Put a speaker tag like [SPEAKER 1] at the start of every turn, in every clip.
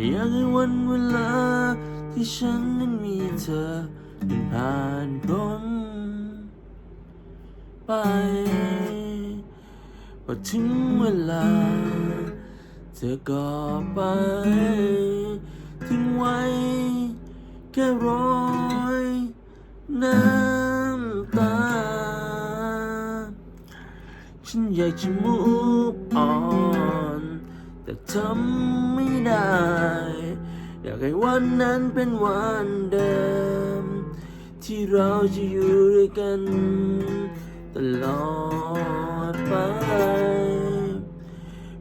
[SPEAKER 1] ไม่อยากให้วันเวลา ที่ฉันนั้นมีเธอเป็นผ่านพ้นไปพอถึงเวลา เธอก็ไป ทิ้งไว้ แค่รอยน้ำตา ฉันอยากจะ move on แต่ทำไม่ได้ อยากให้วันนั้นเป็นวันเดิม ที่เราจะอยู่ด้วยกัน ตลอดไป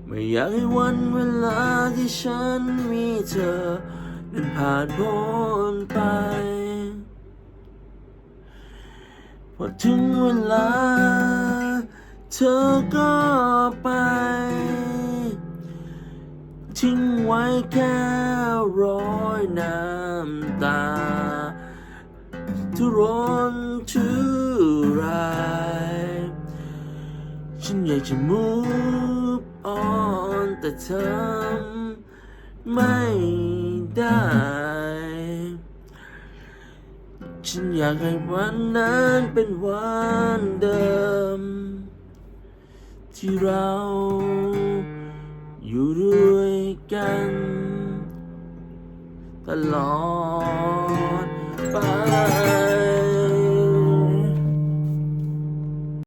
[SPEAKER 1] ไม่อยากให้วันเวลาที่ฉันมีเธอนั้นผ่านพ้นไปพอถึงเวลา เธอก็ไป ทิ้งไว้แค่ร้อยน้ำตา ทุรนทุรายฉันอยากจะ move on แต่เธอไม่ได้ ฉันอยากให้วันนั้นเป็นวันเดิม ที่เราอยู่ด้วย กัน ตลอดไป